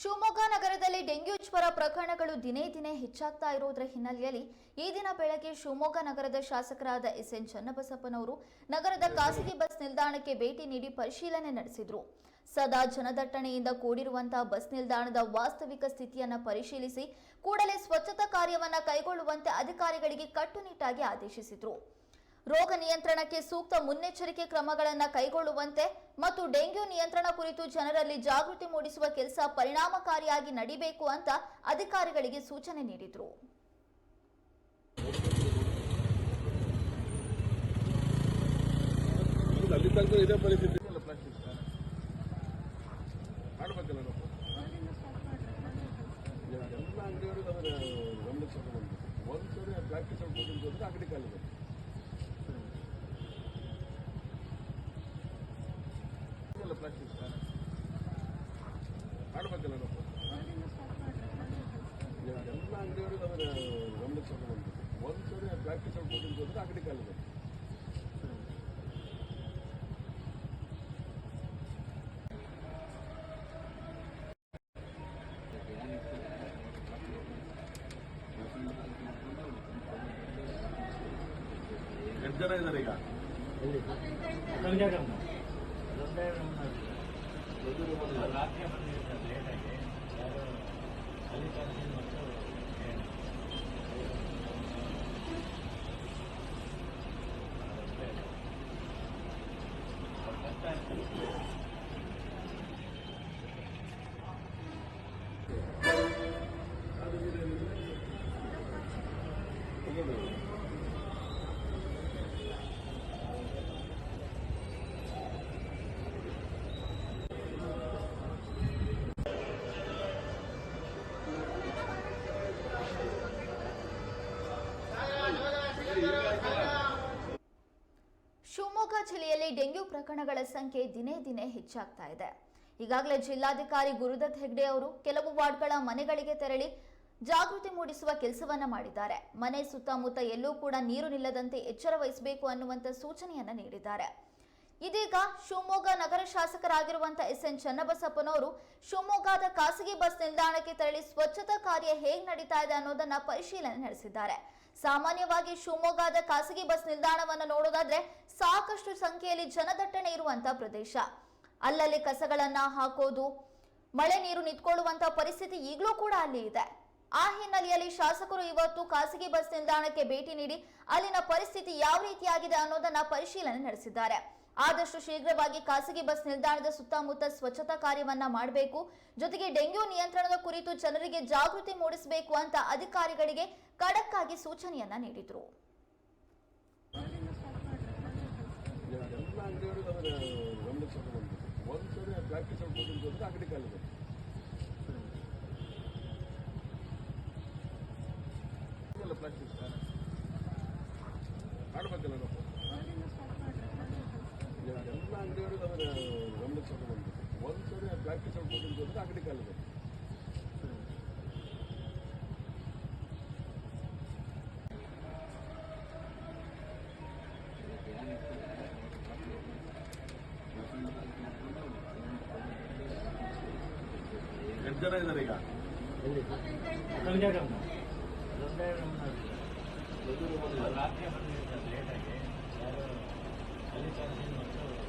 ಶಿವಮೊಗ್ಗ ನಗರದಲ್ಲಿ ಡೆಂಗ್ಯೂ ಜ್ವರ ಪ್ರಕರಣಗಳು ದಿನೇ ದಿನೇ ಹೆಚ್ಚಾಗ್ತಾ ಇರುವುದರ ಹಿನ್ನೆಲೆಯಲ್ಲಿ ಈ ದಿನ ಬೆಳಗ್ಗೆ ಶಿವಮೊಗ್ಗ ನಗರದ ಶಾಸಕರಾದ ಎಸ್ ಎನ್ ಚನ್ನಬಸಪ್ಪನವರು ನಗರದ ಖಾಸಗಿ ಬಸ್ ನಿಲ್ದಾಣಕ್ಕೆ ಭೇಟಿ ನೀಡಿ ಪರಿಶೀಲನೆ ನಡೆಸಿದ್ರು. ಸದಾ ಜನದಟ್ಟಣೆಯಿಂದ ಕೂಡಿರುವಂತಹ ಬಸ್ ನಿಲ್ದಾಣದ ವಾಸ್ತವಿಕ ಸ್ಥಿತಿಯನ್ನ ಪರಿಶೀಲಿಸಿ ಕೂಡಲೇ ಸ್ವಚ್ಛತಾ ಕಾರ್ಯವನ್ನ ಕೈಗೊಳ್ಳುವಂತೆ ಅಧಿಕಾರಿಗಳಿಗೆ ಕಟ್ಟುನಿಟ್ಟಾಗಿ ಆದೇಶಿಸಿದ್ರು. ರೋಗ ನಿಯಂತ್ರಣಕ್ಕೆ ಸೂಕ್ತ ಮುನ್ನೆಚ್ಚರಿಕೆ ಕ್ರಮಗಳನ್ನು ಕೈಗೊಳ್ಳುವಂತೆ ಮತ್ತು ಡೆಂಗ್ಯೂ ನಿಯಂತ್ರಣ ಕುರಿತು ಜನರಲ್ಲಿ ಜಾಗೃತಿ ಮೂಡಿಸುವ ಕೆಲಸ ಪರಿಣಾಮಕಾರಿಯಾಗಿ ನಡಿಬೇಕು ಅಂತ ಅಧಿಕಾರಿಗಳಿಗೆ ಸೂಚನೆ ನೀಡಿದರು. ತನಕ ಅಂಗಡಿ ಅಲ್ಲ ಪ್ಲಾಸ್ಟಿಕ್ ಮಾಡ್ಬೇಕಲ್ಲ ನಾವು ಈಗ ಎಲ್ಲ ಅಂಗಡಿಯವರು ಅದನ್ನ ಗಮನಿಸಬೇಕು ಬಂದ್ಬಿಟ್ಟು ಒಂದು ಸರಿ ಪ್ಲಾಸ್ಟಿಕ್ ಸ್ವಲ್ಪ ತಿಂದು ಅಂದ್ರೆ ಅಂಗಡಿ ಖಾಲಿ ಪ್ಲಾಸ್ಟಿಕ್ ಮಾಡ್ಬೇಕಲ್ಲ ನಾವು ಎಲ್ಲ ಅಂಗಡಿಯವರು ಅದನ್ನ ಗಮನಿಸಬೇಕು ಬಂದ್ಬಿಟ್ಟು ಒಂದು ಸರಿ ಪ್ಲಾಸ್ಟಿಕ್ ಸ್ವಲ್ಪ ತಿಂದು ಅಂದ್ರೆ ಅಂಗಡಿ ಖಾಲಿ ಬೇಕು ಎಷ್ಟು ಜನ ಇದ್ದಾರೆ ಈಗ ರಾತ್ರಿ ಬಂದಿರ್ತಾರೆ ಲೇಟಾಗಿ ಅಲ್ಲಿ ಡೆಂಗ್ಯೂ ಪ್ರಕರಣಗಳ ಸಂಖ್ಯೆ ದಿನೇ ದಿನೇ ಹೆಚ್ಚಾಗ್ತಾ ಇದೆ. ಈಗಾಗಲೇ ಜಿಲ್ಲಾಧಿಕಾರಿ ಗುರುದತ್ ಹೆಗ್ಡೆ ಅವರು ಕೆಲವು ವಾರ್ಡ್ಗಳ ಮನೆಗಳಿಗೆ ತೆರಳಿ ಜಾಗೃತಿ ಮೂಡಿಸುವ ಕೆಲಸವನ್ನ ಮಾಡಿದ್ದಾರೆ. ಮನೆ ಸುತ್ತಮುತ್ತ ಎಲ್ಲೂ ಕೂಡ ನೀರು ನಿಲ್ಲದಂತೆ ಎಚ್ಚರ ವಹಿಸಬೇಕು ಅನ್ನುವಂತ ಸೂಚನೆಯನ್ನ ನೀಡಿದ್ದಾರೆ. ಇದೀಗ ಶಿವಮೊಗ್ಗ ನಗರ ಶಾಸಕರಾಗಿರುವಂತಹ ಎಸ್ ಎನ್ ಚನ್ನಬಸಪ್ಪನವರು ಶಿವಮೊಗ್ಗದ ಖಾಸಗಿ ಬಸ್ ನಿಲ್ದಾಣಕ್ಕೆ ತೆರಳಿ ಸ್ವಚ್ಛತಾ ಕಾರ್ಯ ಹೇಗೆ ನಡೀತಾ ಇದೆ ಅನ್ನೋದನ್ನ ಪರಿಶೀಲನೆ ನಡೆಸಿದ್ದಾರೆ. ಸಾಮಾನ್ಯವಾಗಿ ಶಿವಮೊಗ್ಗದ ಖಾಸಗಿ ಬಸ್ ನಿಲ್ದಾಣವನ್ನು ನೋಡೋದಾದ್ರೆ ಸಾಕಷ್ಟು ಸಂಖ್ಯೆಯಲ್ಲಿ ಜನದಟ್ಟಣೆ ಇರುವಂತಹ ಪ್ರದೇಶ. ಅಲ್ಲಲ್ಲಿ ಕಸಗಳನ್ನ ಹಾಕೋದು, ಮಳೆ ನೀರು ನಿಂತ್ಕೊಳ್ಳುವಂತಹ ಪರಿಸ್ಥಿತಿ ಈಗಲೂ ಕೂಡ ಅಲ್ಲಿ ಇದೆ. ಆ ಹಿನ್ನೆಲೆಯಲ್ಲಿ ಶಾಸಕರು ಇವತ್ತು ಖಾಸಗಿ ಬಸ್ ನಿಲ್ದಾಣಕ್ಕೆ ಭೇಟಿ ನೀಡಿ ಅಲ್ಲಿನ ಪರಿಸ್ಥಿತಿ ಯಾವ ರೀತಿಯಾಗಿದೆ ಅನ್ನೋದನ್ನ ಪರಿಶೀಲನೆ ನಡೆಸಿದ್ದಾರೆ. ಆದಷ್ಟು ಶೀಘ್ರವಾಗಿ ಖಾಸಗಿ ಬಸ್ ನಿಲ್ದಾಣದ ಸುತ್ತಮುತ್ತ ಸ್ವಚ್ಛತಾ ಕಾರ್ಯವನ್ನ ಮಾಡಬೇಕು. ಜೊತೆಗೆ ಡೆಂಗ್ಯೂ ನಿಯಂತ್ರಣದ ಕುರಿತು ಜನರಿಗೆ ಜಾಗೃತಿ ಮೂಡಿಸಬೇಕು ಅಂತ ಅಧಿಕಾರಿಗಳಿಗೆ ಖಡಕ್ ಆಗಿ ಸೂಚನೆಯನ್ನ ನೀಡಿದ್ರು ಎಲ್ಲ ಅಂಗಡಿಯವರು ಅದನ್ನ ಗಮನಿಸಬೇಕು ಬಂದ್ಬಿಟ್ಟು ಒಂದು ಸರಿ ಪ್ಲಾಸ್ಟಿಕ್ ಸ್ವಲ್ಪ ತಿಂದು ಅಂದ್ರೆ ಅಂಗಡಿ ಖಾಲಿ ಬೇಕು ಅಲ್ಲ ಪ್ಲಾಸ್ಟಿಕ್ ಮಾಡ್ಬೇಕಲ್ಲ ನಾವು ಈಗ ಎಲ್ಲ ಅಂಗಡಿಯವರು ಅದನ್ನ ಗಮನಿಸಬೇಕು ಬಂದ್ಬಿಟ್ಟು ಒಂದು ಸರಿ ಪ್ಲಾಸ್ಟಿಕ್ ಸ್ವಲ್ಪ ತಿಂದು ಅಂದ್ರೆ ಅಂಗಡಿ ಖಾಲಿ ಬೇಕು ಎಷ್ಟು ಜನ ಇದ್ದಾರೆ ಈಗ ಒಂದೇ ರೂಮ್ ಒಂದೇ ರೂಮ್ ರಾತ್ರಿ ಬಂದಿರ್ತಾರೆ ಲೇಟಾಗಿ ಯಾರು ಅಲ್ಲಿ ತನಕ ಮತ್ತು